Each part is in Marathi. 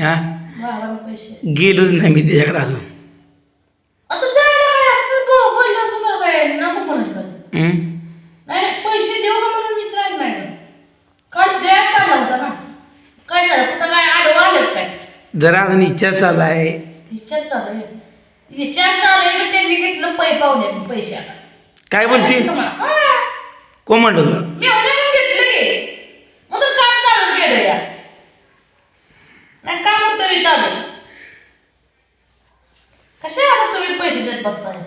हा? गेलोच नाही मी त्याच्याकडे अजून. काय काय पैसे देऊ का म्हणून विचारायला मॅडम? काढ द्यायला चालला होता ना. काय झालं? कुठं काय आडवं आलं काय? जरा अजून इच्छा चालू आहे. विचार चालू आहे? विचार चालू आहे की त्यांनी घेतलं पै काय बोलते. कोण म्हणतो तुला मी घेतलं की. मग तर काम चालू केलं या? नाही काम तरी चालू कसे आता तुम्ही पैसे देत बसताय?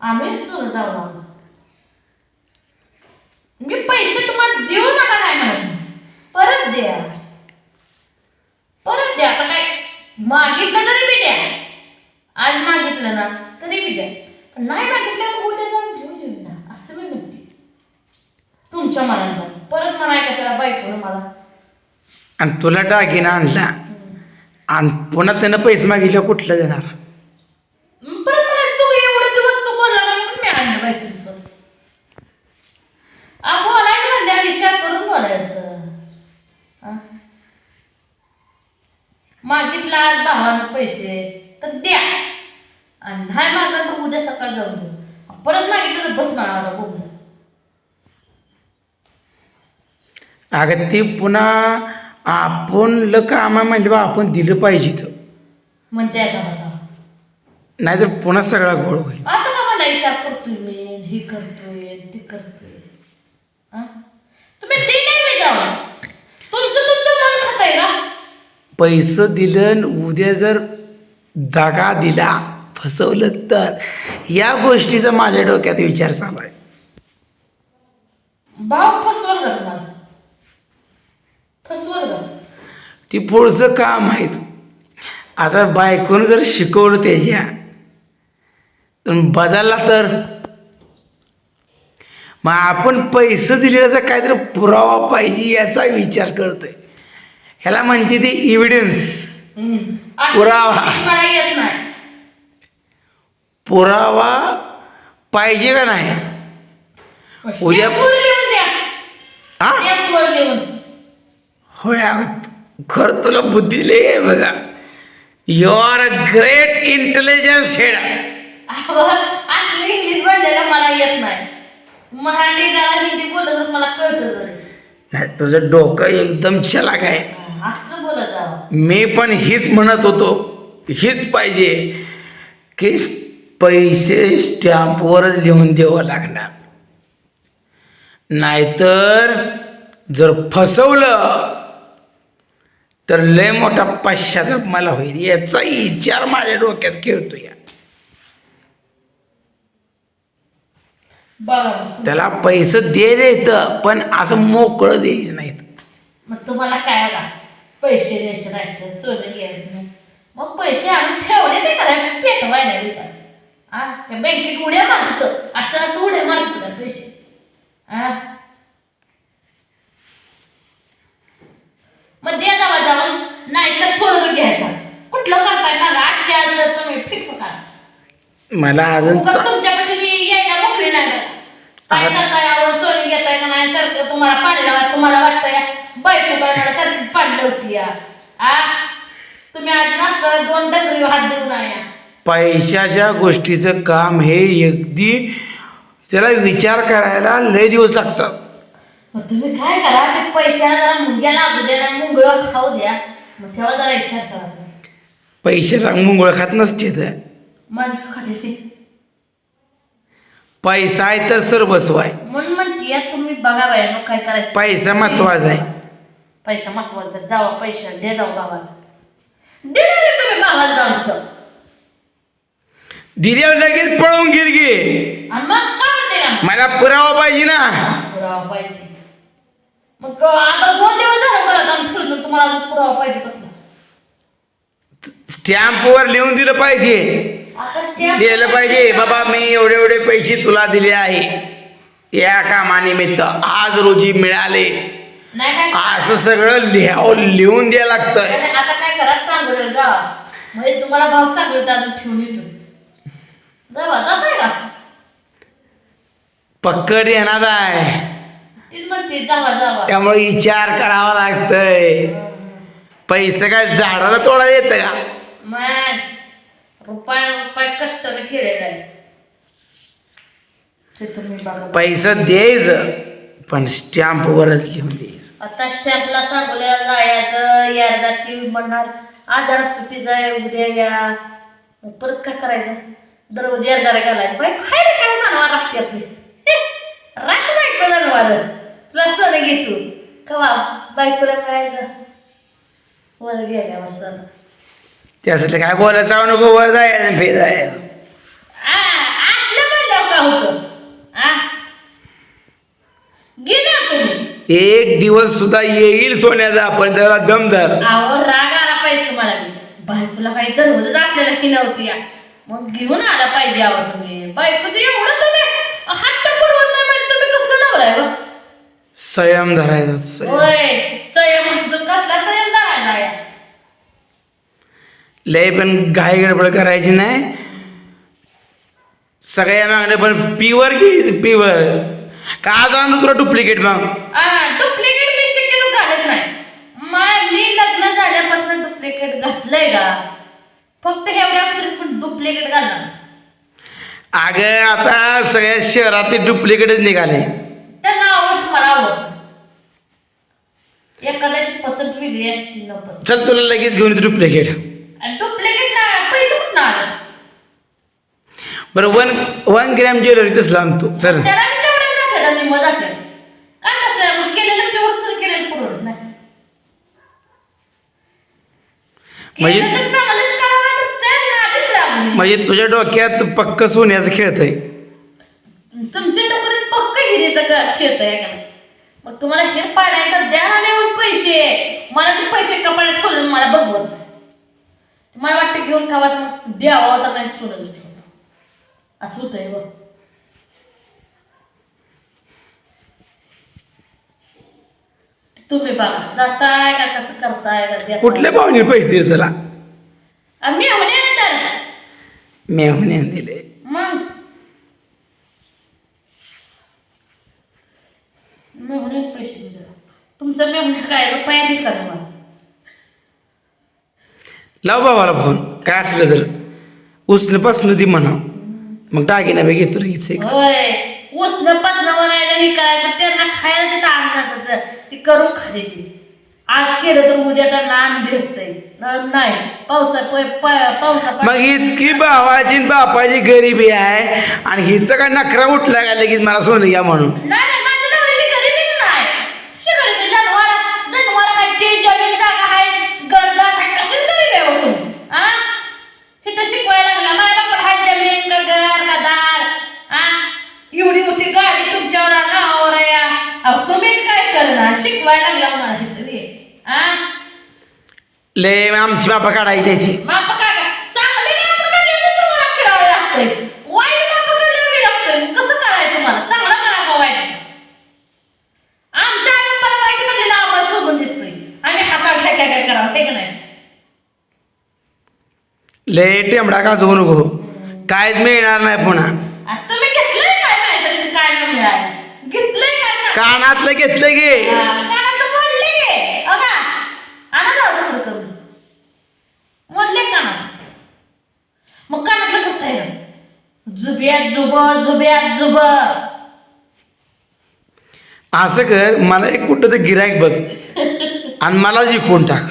आम्ही सुरू जाऊ मी पैसे तुम्हाला देऊ नका नाही म्हणत. परत द्या. परत द्या आता काय मागितलं तरी मी द्या. आज मागितलं ना तरी मी द्या. पण नाही मागितलं मग उद्या जाऊन घेऊन येऊ ना असं मी म्हणते. तुमच्या मनानं परत म्हणाय कशाला बायकोनं मला. आणि तुला डागिना आणला. आणि पुन्हा त्यानं पैसे मागितले कुठलं देणार? मग परत मला तू एवढे दिवस तू बोलला ना म्हणून मी आणलं बायकोचं आ बोलायचं म्हणजे विचार करून बोलायचं. आ? मागितला आज भावानं पैसे तर द्या. आणि नाही मागला तर उद्या सकाळ जाऊन देऊ. परत मागितलं तर बस मला बोललं अगं ते पुन्हा आपण ल कामा म्हणले बा आपण दिलं पाहिजे तर म्हणते असा बसा नाहीतर पुन्हा सगळा गोळ होईल. आता का मला विचार करतोय मी? हे करतोय ते करतोय. हा? तुम्ही ते नाही मी जाऊ तुमचं तुमचं मन खाताय का? पैसे दिलं उद्या जर दगा दिला फसवलं तर. या गोष्टीचा माझ्या डोक्यात विचार चालू आहे. भाव फसवल का? तुम्हाला फसवल का ती पुढचं काम आहे आता बायकोनं जर शिकवलं त्याच्या तर बदलला तर? मग आपण पैसे दिलेल्याचा काहीतरी पुरावा पाहिजे याचा विचार करतोय. ह्याला म्हणते ते इव्हिडन्स पुरावा. मला येत नाही. पुरावा पाहिजे का नाही? उद्या- स्टॅम्पवर लिहून द्या हा लिहून होय अगं. खरं तुला बुद्धी आहे बघा. You are a great intelligence head असलं इंग्लिश बोललेलं मला येत नाही. मराठी जरा हिंदी बोललं तर मला कळतं नाही तुझं डोकं एकदम चलाक आहे. असं बोलत जावं मी पण हीच म्हणत होतो. हीच पाहिजे की पैसे स्टॅम्पवरच लिहून द्यावं लागणार. नाहीतर जर फसवलं तर लय मोठा पश्चाताप मला होईल. याचा विचार माझ्या डोक्यात खेळतो या. मग. त्याला पैसे द्यायला येतं पण असं मोकळं द्यायचं नाहीत मग तुम्हाला काय बघा पैसे द्यायचे नाही तर सोनं घ्यायचं नाही. मग पैसे आणून ठेवले ते करा पेटवायला आ? त्या बँकेत उड्या मारत असं असं उड्या मारत का पैसे. आ? मग द्या जावा जाऊन नाही तर सोनं घ्यायचा कुठलं करताय सांगा आजच्या आज तुम्ही फिक्स करा मला अजून उगाच चा- तुमच्यापाशी मी यायला मोकळी नाही. बघा. काय करताय आवड घेताय का नाही सारखं तुम्हाला पाणी लावा तुम्हाला वाटतंय बायको काय मला सारखी पाणी लावती या. आ? तुम्ही आज दोन डगरी हात पैशाच्या गोष्टीचं काम हे अगदी त्याला विचार करायला लय दिवस लागतात. मग तुम्ही काय करा? ते पैशाला जरा मुंग्या लागू द्या ना मुंगळं खाऊ द्या. मग तेव्हा जरा विचार करा. पैशाचा मुंगळ खात नसते तर. माणसं खाते पैसा आहे तर सर्वस्व आहे. म्हणून म्हणते तुम्ही बघा बाया मग काय करायचं? पैसा महत्त्वाचा आहे. पैसा महत्त्वाचा जावा पैसे दे जाऊ बाबाला दे ना रे तुम्ही बाबाला जाऊन तिथं दिल्यावर लगेच पळून गेल गे. आणि मग ना मला पुरावा पाहिजे ना. पुरावा पाहिजे. मग क- आता दोन दिवस झाले मला जाऊन फिरून तुम्हाला अजून पुरावा पाहिजे कसला? स्टॅम्पवर लिहून दिलं पाहिजे. दिलं पाहिजे. बाबा मी एवढे एवढे पैसे तुला दिले आहे. या कामानिमित्त आज रोजी मिळाले. असं सगळं लिहावं लिहून द्यायला लागतं नाही, आता काय करा सांगू जा. म्हणजे तुम्हाला भाव सांगू अजून ठेवून येतो. जावा जाताय का? पक्कड येणार आहे त्यामुळे विचार करावा लागतंय. पैसे काय झाडाला तोडा येतं का? रुपया केलेलं आहे. ते तुम्ही बघा. पैसा द्यायचं पण स्टॅम्पवरच लिहून द्यायचं. आता स्टॅम्पला सांगोल्याला जायचं यारदा टीव्ही म्हणणार आज जरा सुट्टीच आहे उद्या या. मग परत काय करायचं? दररोज यार जरा घालायचं बाई खायला काय जनावर लागते आपली राख बायको जनावर तुला सोनं घेतो कवा? बायकोला करायचं वर गेल्यावर सण. त्यासाठी काय बोलायचं? नको वर जायचं फे जायचं का होतं आ गेले तुम्ही एक दिवस सुद्धा येईल सोन्याचा पण त्याला दमदार आहो राग आला पाहिजे तुम्हाला. बायकोला काही दररोजच आपल्याला की नव्हती या. मग घेऊन आला पाहिजे आहो तुम्ही बायकोचं एवढं तुम्ही हट्ट पुरवत नाही म्हणजे तुम्ही कसं नवरा आहे बा? संयम धरायचा संयम. होय संयमाचं कसला संयम धरायचा या लय पण घाई गडबड करायची नाही सगळ्या मागण्या पण पिवर घे पिवर का आज आणू तुला डुप्लिकेट मग डुप्लिकेट मी शक्यतो घालत नाही. मग मी लग्न झाल्यापासून डुप्लिकेट घातलंय का? फक्त एवढ्या पण डुप्लिकेट घालणार अगं आता सगळ्या शहरात ते डुप्लिकेटच निघाले. त्यांना आवडत मला आवडत. एखाद्याची पसंत वेगळी असते न पसंत. चल तुला लगेच घेऊन येतो डुप्लिकेट आणि डुप्लिकेट ना पैसे कुठं आलं बरं वन वन ग्रॅम ज्वेलरी तसलं आणतो. चल. त्याला बी तेवढेच आणि काय मग केलेलं प्युअर सुरू केलेलं परवडत नाही. म्हणजे- केलेलं तर चांगलंच करावं तर ते नादीच लागू नये. म्हणजे तुझ्या डोक्यात पक्क सोन्याचं खेळतंय तुमच्या टोकरीत पक्क हिरेचं ग- खेळतंय का? मग तुम्हाला हिर पाडायचं द्या लेवून पैसे. मला ते पैसे कपाळात ठेवून मला बघवत नाही. मला वाटतं घेऊन खावा तर मग द्यावं तर नाही सोडत. ठेवलं असं होतंय बघ. तुम्ही बघा जाताय का कसं करताय का देताय? कुठल्या पाहुणे पैसे दिले तुला? आम्ही म्हणे तर. मेहण्याने दिले मग? मेहुणे पैसे दिले. तुमचं मेहुणे काय रुपया दिल का तुम्हाला? लाव बाबाला फोन. काय असलं तर. उचल पासन ती म्हणा. मग टाकीना बी घेतो लगेच एक. होय. उष्ण पत्न म्हणायचं हे करायचं त्यांना खायला तिथं अन्न असत ती करून खरेदी आज केलं तर उद्या त्यांना अन्न भेटतंय. न- नाही पावसा प- प- पावसा मग इतकी भावाची न बापाची गरिबी आहे आणि हिथं काय नखरा उठला का लगेच मला सोनं घ्या म्हणून? नाही काय शिकवायला लागला मला तरी. आ? लय आमची बापा काढायची त्याची माप काय चांगले माप काढले तुम्हाला फिरावं लागतंय. वाईट माप काढले लागतंय. मग कसं करायचं तुम्हाला? चांगलं करा का वाईट आमच्या आई पण वाईट म्हणजे आम्हाला सोबत दिसतोय. आम्ही हातात घ्या घ्या घ्या करावं हे का नाही? लय टेमडा का जाऊ नको. काहीच मिळणार नाही पुन्हा. तुम्ही घेतलंय काय माहिती तिथे काय नाही मिळालं घेतलंय काय सांग? कानातलं घेतलं गे हा, कानात मोडले गे अगा आणा जाऊ दुसरं करून. मोडले कानात? मग कानातलं करताय ना. जुब्यात जुब जुब्यात जुब. असं कर मला एक कुठं तर गिरायक बघ. आणि मला जिंकून टाक.